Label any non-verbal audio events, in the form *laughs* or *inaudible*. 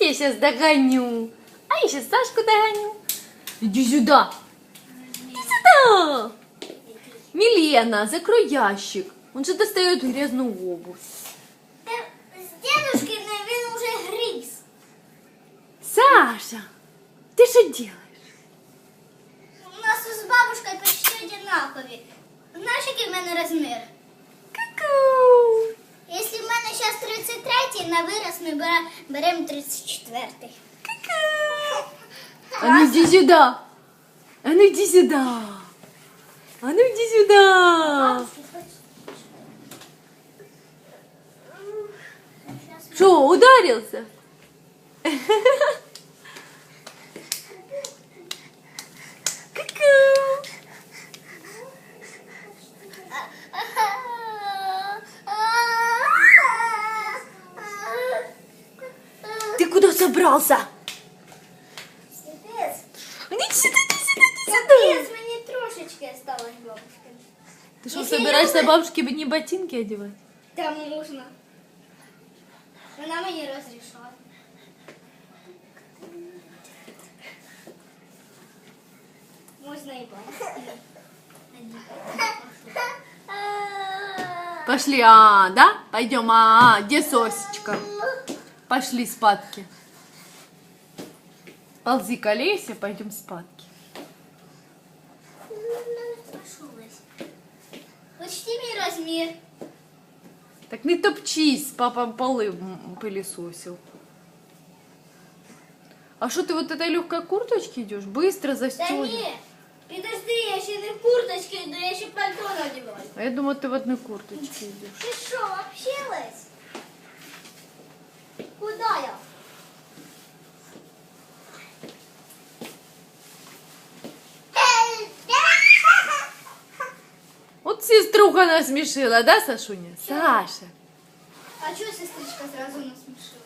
я сейчас догоню. А я сейчас Сашку догоню. Иди сюда. Иди сюда. Милена, закрой ящик. Он же достает грязную обувь. Та З дедушкиной він уже гріз. Саша, ты что делаешь? У нас з бабушкою почти одинакові. Знаєш, який в мене розмір? 33, на вираз ми бере- беремо 34. А ну иди сюда. А ну иди сюда. А ну иди сюда. Что, ударился? *laughs* Ты куда собрался? Капець. Иди сюда, иди сюда, иди сюда. Капець, мені трошечки осталось бабушка. Ты что, Если собираешься я- бабушке не ботинки одевать? Та можна. Вона мені розрішила. Можна і бабушки. Пошли, а, да? Пойдем, а, а, где сосечка? Пошли спадки. Ползи к Олесе, пойдем спадки. Почти мій розмір. Так не топчись, папа полы м, пылесосил. А что ты вот этой легкой курточке идешь? Быстро Та застегивай. ні. Підожди, я ще не в курточці йду, я ще пальто надіваю. А я думала, ты в одной курточке идешь. Ти що, общилась? Вот сеструха насмешила, да, Сашуня? Саша. А что сестричка сразу насмешила?